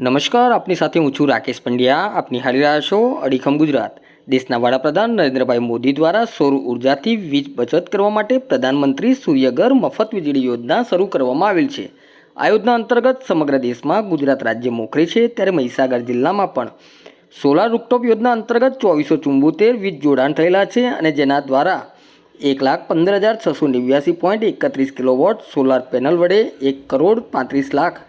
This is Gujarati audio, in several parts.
નમસ્કાર, આપની સાથે હું છું રાકેશ પંડ્યા. આપ નિહાળી રહ્યા છો અડીખમ ગુજરાત. દેશના વડાપ્રધાન નરેન્દ્રભાઈ મોદી દ્વારા સૌર ઉર્જાથી વીજ બચત કરવા માટે પ્રધાનમંત્રી સૂર્યઘર મફત વીજળી યોજના શરૂ કરવામાં આવેલ છે. આ યોજના અંતર્ગત સમગ્ર દેશમાં ગુજરાત રાજ્ય મોખરે છે, ત્યારે મહીસાગર જિલ્લામાં પણ. સોલાર રૂપટોપ યોજના અંતર્ગત ચોવીસો ચુંબોતેર વીજ જોડાણ થયેલા છે અને જેના દ્વારા એક લાખ પંદર હજાર છસો નેવ્યાસી પોઈન્ટ એકત્રીસ કિલોવોટ સોલાર પેનલ વડે એક કરોડ પાંત્રીસ લાખ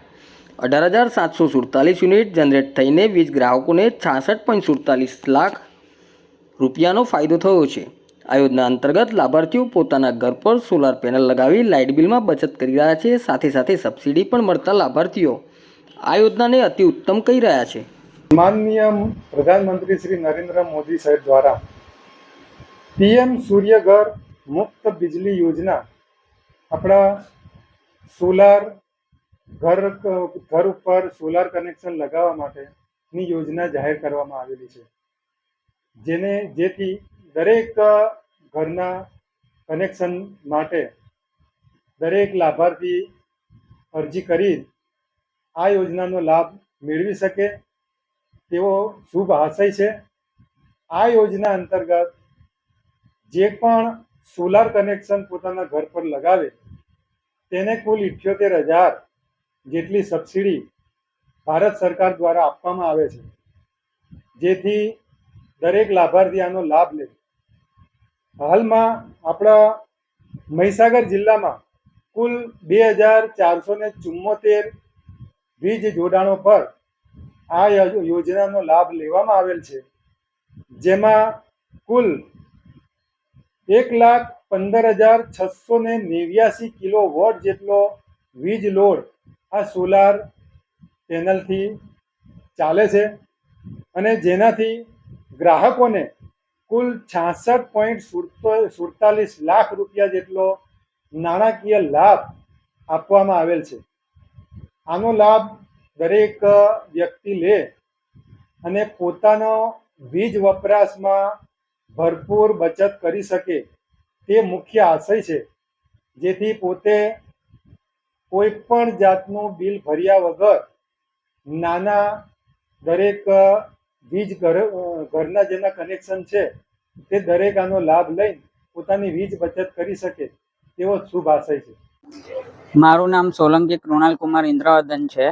અઢાર હજાર સાતસો સુડતાલીસ યુનિટ જનરેટ થઈને વીજ ગ્રાહકોને છાસઠ પોઈન્ટ સુડતાલીસ લાખ રૂપિયાનો ફાયદો થયો છે. આ યોજના અંતર્ગત લાભાર્થીઓ પોતાના ઘર પર સોલાર પેનલ લગાવી લાઇટ બિલમાં બચત કરી રહ્યા છે. સાથે સાથે સબસિડી પણ મળતા લાભાર્થીઓ આ યોજનાને અતિ ઉત્તમ કહી રહ્યા છે. માનનીય પ્રધાનમંત્રી શ્રી નરેન્દ્ર મોદી સાહેબ દ્વારા પીએમ સૂર્યઘર મુક્ત બિજલી યોજના આપણા સોલાર ઘર ઘર ઉપર સોલાર કનેક્શન લગાવવા માટેની યોજના જાહેર કરવામાં આવેલી છે. જેને, જેથી દરેક ઘરના કનેક્શન માટે દરેક લાભાર્થી અરજી કરી આ યોજનાનો લાભ મેળવી શકે તેવો શુભ આશય છે. આ યોજના અંતર્ગત જે પણ સોલાર કનેક્શન પોતાના ઘર પર લગાવે, તેને કુલ ઇઠ્યોતેર હજાર જેટલી સબસિડી ભારત સરકાર દ્વારા આપવામાં આવે છે, જેથી દરેક લાભાર્થી આનો લાભ લે. હાલમાં આપણા મહીસાગર જિલ્લામાં કુલ બે હજાર ચારસો ને ચુમ્મોતેર વીજ જોડાણો પર આ યોજનાનો લાભ લેવામાં આવેલ છે, જેમાં કુલ એક લાખ પંદર હજાર છસો ને નેવ્યાસી કિલો વોટ જેટલો વીજ લોડ આ સોલાર પેનલથી ચાલે છે અને જેનાથી ગ્રાહકોને કુલ છાસઠ પોઈન્ટ સુડતાલીસ લાખ રૂપિયા જેટલો નાણાકીય લાભ આપવામાં આવેલ છે. આનો લાભ દરેક વ્યક્તિ લે અને પોતાનો વીજ વપરાશમાં ભરપૂર બચત કરી શકે તે મુખ્ય આશય છે. જેથી પોતે કોઈ પણ જાતનું બિલ ભર્યા વગર નાના દરેક વીજ ઘર ઘરના જેના કનેક્શન છે, તે દરેક આનો લાભ લઈ પોતાની વીજ બચત કરી શકે તેવો શુભ આશય છે. મારું નામ સોલંકી કૃણાલ કુમાર ઇન્દ્રવર્ધન છે.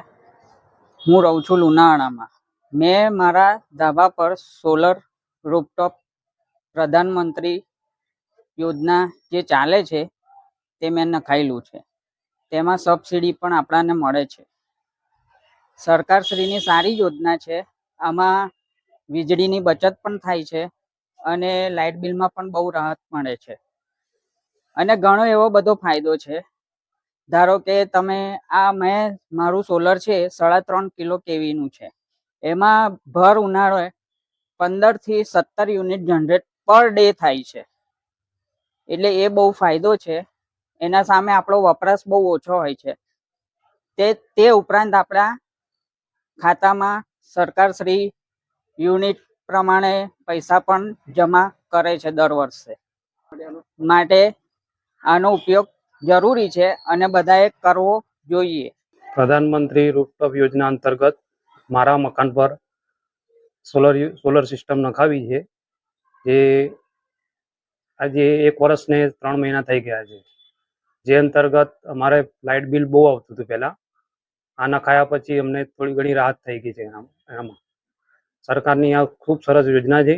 હું રહું છું લુણાવાડામાં. મેં મારા ધાબા પર સોલર રૂપટોપ પ્રધાનમંત્રી યોજના જે ચાલે છે તે મેં નખાયેલું છે. તેમાં સબસિડી પણ આપણાને મળે છે. સરકારશ્રીની સારી યોજના છે. આમાં વીજળીની બચત પણ થાય છે અને લાઇટ બિલમાં પણ બહુ રાહત મળે છે. અને ઘણો એવો બધો ફાયદો છે. ધારો કે તમે, આ મેં, મારું સોલર છે, સાડા ત્રણ કિલો કેવીનું છે. એમાં ભર ઉનાળે પંદરથી સત્તર યુનિટ જનરેટ પર ડે થાય છે. એટલે એ બહુ ફાયદો છે. એના સામે આપણો વપરાશ બહુ ઓછો હોય છે. તે તે ઉપરાંત આપણા ખાતામાં સરકારશ્રી યુનિટ પ્રમાણે પૈસા પણ જમા કરે છે દર વર્ષે. માટે આનો ઉપયોગ જરૂરી છે અને બધાએ કરવો જોઈએ. પ્રધાનમંત્રી રૂપટોપ યોજના અંતર્ગત મારા મકાન પર સોલર સોલર સિસ્ટમ નખાવી છે. જે આજે એક વર્ષને ત્રણ મહિના થઈ ગયા છે. જે અંતર્ગત અમારે લાઇટ બિલ બહુ આવતું હતું પહેલાં. આ નખાયા પછી અમને થોડી ઘણી રાહત થઈ ગઈ છે એનામાં. સરકારની આ ખૂબ સરસ યોજના છે.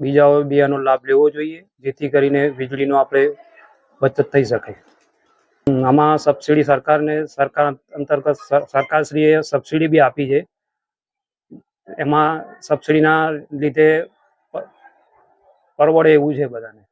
બીજાઓ બી આનો લાભ લેવો જોઈએ, જેથી કરીને વીજળીનો આપણે બચત થઈ શકે. આમાં સબસિડી સરકારને સરકાર અંતર્ગત સરકારશ્રીએ સબસિડી બી આપી છે. એમાં સબસિડીના લીધે પરવડે એવું છે બધાને.